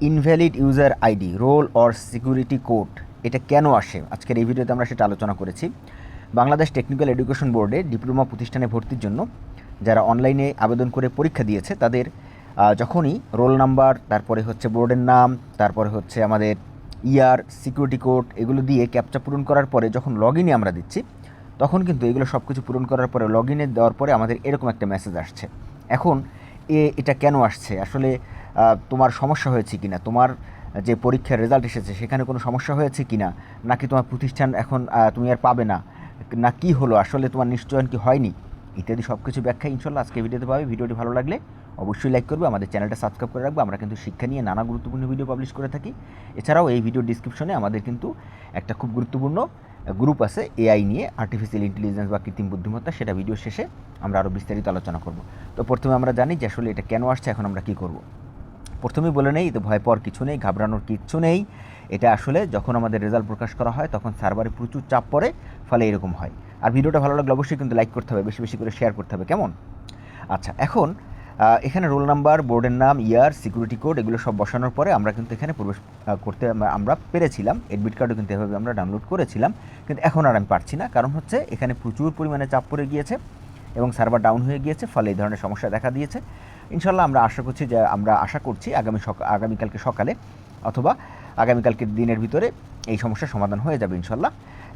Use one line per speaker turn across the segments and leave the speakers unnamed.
Invalid user ID role or security code এটা কেন আসে? আজকের এই ভিডিওতে আমরা সেটা আলোচনা করেছি। বাংলাদেশ টেকনিক্যাল এডুকেশন বোর্ডে ডিপ্লোমা প্রতিষ্ঠানে ভর্তির জন্য যারা অনলাইনে আবেদন করে পরীক্ষা দিয়েছে, তাদের যখনই রোল নাম্বার তারপরে হচ্ছে বোর্ডের নাম, তারপরে হচ্ছে আমাদের ইয়ার সিকিউরিটি কোড এগুলো দিয়ে ক্যাপচা পূরণ করার পরে যখন লগ ইনে আমরা দিচ্ছি, তখন কিন্তু এগুলো সব কিছু পূরণ করার পরে লগ ইনে দেওয়ার পরে আমাদের এরকম একটা মেসেজ আসছে। এখন এ, এটা কেন আসছে? আসলে তোমার সমস্যা হয়েছে কিনা? তোমার যে পরীক্ষার রেজাল্ট এসেছে, সেখানে কোনো সমস্যা হয়েছে কিনা? নাকি তোমার প্রতিষ্ঠান এখন তুমি আর পাবে না? না, কি হলো? আসলে তোমার নিশ্চয়ন কি হয়নি? ইত্যাদি সব কিছু ব্যাখ্যা ইনশাল্লাহ আজকে ভিডিওতে পাবে। ভিডিওটি ভালো লাগলে অবশ্যই লাইক করবে। আমাদের চ্যানেলটা সাবস্ক্রাইব করে রাখবে। আমরা কিন্তু শিক্ষা নিয়ে নানা গুরুত্বপূর্ণ ভিডিও পাবলিশ করে থাকি। এছাড়াও এই ভিডিও ডিসক্রিপশনে আমাদের কিন্তু একটা খুব গুরুত্বপূর্ণ গ্রুপ আছে এআই নিয়ে আর্টিফিশিয়াল ইন্টেলিজেন্স বা কৃত্রিম বুদ্ধিমত্তা। সেটা ভিডিও শেষে আমরা আরও বিস্তারিত আলোচনা করব। তো প্রথমে আমরা জানি যে আসলে এটা কেন আসছে, এখন আমরা কী করব। প্রথমেই বলে নেই, তো ভয় পাওয়ার কিছু নেই, ঘাবড়ানোর কিচ্ছু নেই। এটা আসলে যখন আমাদের রেজাল্ট প্রকাশ করা হয়, তখন সার্ভারে প্রচুর চাপ পড়ে, ফলে এরকম হয়। আর ভিডিওটা ভালো লাগলে অবশ্যই কিন্তু লাইক করতে হবে, বেশি বেশি করে শেয়ার করতে হবে, কেমন? আচ্ছা এখন এখানে রোল নাম্বার বোর্ডের নাম ইয়ার সিকিউরিটি কোড এগুলো সব বসানোর পরে আমরা কিন্তু এখানে প্রবেশ করতে আমরা- আমরা পেরেছিলাম। এডমিট কার্ডও কিন্তু এভাবে আমরা ডাউনলোড করেছিলাম, কিন্তু এখন আর আমি পারছি না, কারণ হচ্ছে এখানে প্রচুর পরিমাণে চাপ পড়ে গিয়েছে এবং সার্ভার ডাউন হয়ে গিয়েছে, ফলে এই ধরনের সমস্যা দেখা দিয়েছে। ইনশাল্লাহ আমরা আশা করছি যে আমরা আশা করছি আগামী সকা আগামীকালকে সকালে অথবা আগামীকালকে দিনের ভিতরে এই সমস্যার সমাধান হয়ে যাবে ইনশাল্লাহ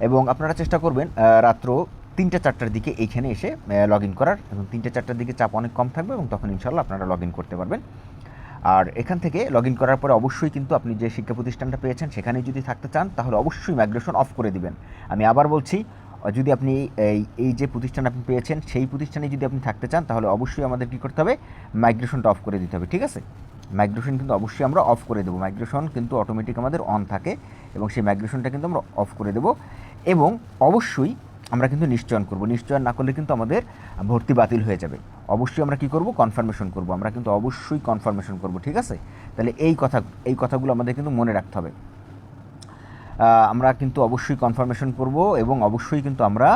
এবং আপনারা চেষ্টা করবেন রাত্র তিনটে চারটার দিকে এইখানে এসে লগ ইন করার। এবং তিনটে চারটার দিকে চাপ অনেক কম থাকবে এবং তখন ইনশাল্লাহ আপনারা লগ ইন করতে পারবেন। আর এখান থেকে লগ ইন করার পরে অবশ্যই কিন্তু আপনি যে শিক্ষা প্রতিষ্ঠানটা পেয়েছেন সেখানেই যদি থাকতে চান, তাহলে অবশ্যই মাইগ্রেশন অফ করে দিবেন। আমি আবার বলছি যদি আপনি এই এই যে প্রতিষ্ঠান আপনি পেয়েছেন, সেই প্রতিষ্ঠানে যদি আপনি থাকতে চান, তাহলে অবশ্যই আমাদের কী করতে হবে? মাইগ্রেশনটা অফ করে দিতে হবে, ঠিক আছে? মাইগ্রেশন কিন্তু অবশ্যই আমরা অফ করে দেবো। মাইগ্রেশন কিন্তু অটোমেটিক আমাদের অন থাকে এবং সেই মাইগ্রেশনটা কিন্তু আমরা অফ করে দেবো এবং অবশ্যই আমরা কিন্তু নিশ্চয়ন করব। নিশ্চয়ন না করলে কিন্তু আমাদের ভর্তি বাতিল হয়ে যাবে। অবশ্যই আমরা কি করব? কনফার্মেশন করব। আমরা কিন্তু অবশ্যই কনফার্মেশন করব, ঠিক আছে? তাহলে এই কথা, এই কথাগুলো আমাদের কিন্তু মনে রাখতে হবে। আমরা কিন্তু অবশ্যই কনফার্মেশন করব এবং অবশ্যই কিন্তু আমরা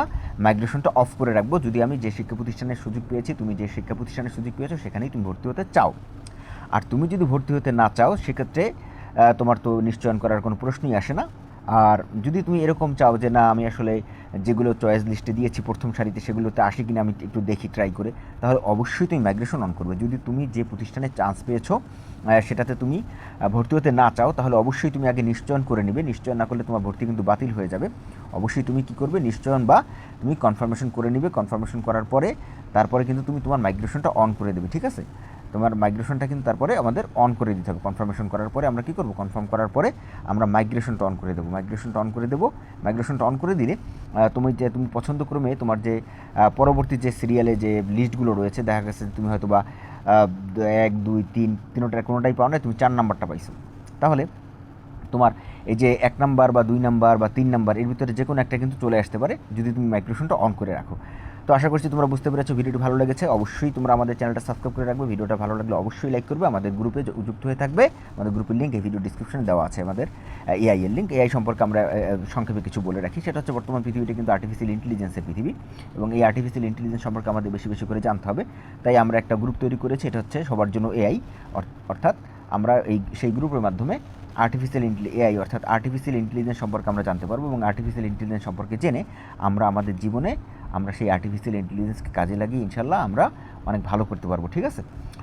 মাইগ্রেশনটা অফ করে রাখব। যদি আমি যে শিক্ষা প্রতিষ্ঠানের সুযোগ পেয়েছি, তুমি যে শিক্ষা প্রতিষ্ঠানের সুযোগ পেয়েছ, সেখানেই তুমি ভর্তি হতে চাও। আর তুমি যদি ভর্তি হতে না চাও, সেক্ষেত্রে তোমার তো নিশ্চয়ন করার কোনো প্রশ্নই আসে না। আর যদি তুমি এরকম চাও যে, না, আমি আসলে যেগুলো চয়েস লিস্টে দিয়েছি, প্রথম সারিতে সেগুলোতে আসে কিনা, আমি একটু দেখি ট্রাই করে, তাহলে অবশ্যই তুমি মাইগ্রেশন অন করবে। যদি তুমি যে প্রতিষ্ঠানে চান্স পেয়েছ সেটাতে তুমি ভর্তি হতে না চাও, তাহলে অবশ্যই তুমি আগে নিশ্চয়ন করে নেবে। নিশ্চয়ন না করলে তোমার ভর্তি কিন্তু বাতিল হয়ে যাবে। অবশ্যই তুমি কি করবে? নিশ্চয়ন বা তুমি কনফার্মেশন করে নেবে। কনফার্মেশন করার পরে, তারপরে কিন্তু তুমি তোমার মাইগ্রেশনটা অন করে দেবে, ঠিক আছে? তোমার মাইগ্রেশনটা কিন্তু তারপরে আমাদের অন করে দিতে হবে। কনফার্মেশন করার পরে আমরা কি করব? কনফার্ম করার পরে আমরা মাইগ্রেশনটা অন করে দেবো। মাইগ্রেশনটা অন করে দেবো। মাইগ্রেশনটা অন করে দিলে তুমি যে, তুমি পছন্দ ক্রমে তোমার যে পরবর্তী যে সিরিয়ালে যে লিস্টগুলো রয়েছে, দেখা গেছে তুমি হয়তো বা এক, দুই, তিন, তিনোটার কোনোটাই পাও না তুমি চার নাম্বারটা পাইছো। তাহলে তোমার এই যে এক নাম্বার বা দুই নাম্বার বা তিন নাম্বার, এর ভিতরে যে কোনো একটা কিন্তু চলে আসতে পারে যদি তুমি মাইক্রোফোনটা অন করে রাখো। তো আশা করছি তোমরা বুঝতে পেরেছ ভিডিওটি ভালো লেগেছে। অবশ্যই তোমরা আমাদের চ্যানেলটা সাবস্ক্রাইব করে রাখবে। ভিডিওটা ভালো লাগলে অবশ্যই লাইক করবে। আমাদের গ্রুপে যুক্ত হয়ে থাকবে। আমাদের গ্রুপের লিঙ্ক এই ভিডিও ডিসক্রিপশনে দেওয়া আছে আমাদের এআই এর লিঙ্ক এআই সম্পর্কে আমরা সংক্ষেপে কিছু বলে রাখি। সেটা হচ্ছে বর্তমান পৃথিবীটা কিন্তু আর্টিফিশিয়াল ইন্টেলিজেন্সের পৃথিবী এবং এই আর্টিফিশিয়াল ইন্টেলিজেন্স সম্পর্কে আমাদের বেশি বেশি করে জানতে হবে। তাই আমরা একটা গ্রুপ তৈরি করেছি। এটা হচ্ছে সবার জন্য এআই অর্থাৎ আমরা এই, সেই গ্রুপের মাধ্যমে আর্টিফিশিয়াল এআই অর্থাৎ আর্টিফিশিয়াল ইন্টেলিজেন্স সম্পর্কে আমরা জানতে পারব এবং আর্টিফিশিয়াল ইন্টেলিজেন্স সম্পর্কে জেনে আমরা আমাদের জীবনে আমরা সেই আর্টিফিশিয়াল ইন্টেলিজেন্সকে কাজে লাগিয়ে ইনশাল্লাহ আমরা অনেক ভালো করতে পারব, ঠিক আছে?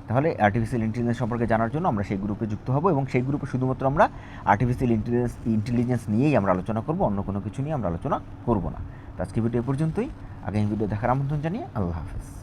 তাহলে আর্টিফিশিয়াল ইন্টেলিজেন্স সম্পর্কে জানার জন্য আমরা সেই গ্রুপে যুক্ত হব এবং সেই গ্রুপে শুধুমাত্র আমরা আর্টিফিশিয়াল ইন্টেলিজেন্স ইন্টেলিজেন্স নিয়েই আমরা আলোচনা করব, অন্য কোনো কিছু নিয়ে আমরা আলোচনা করব না। তো আজকে ভিডিও পর্যন্তই। আগামী ভিডিও দেখার আমন্ত্রণ জানিয়ে আল্লাহ হাফেজ।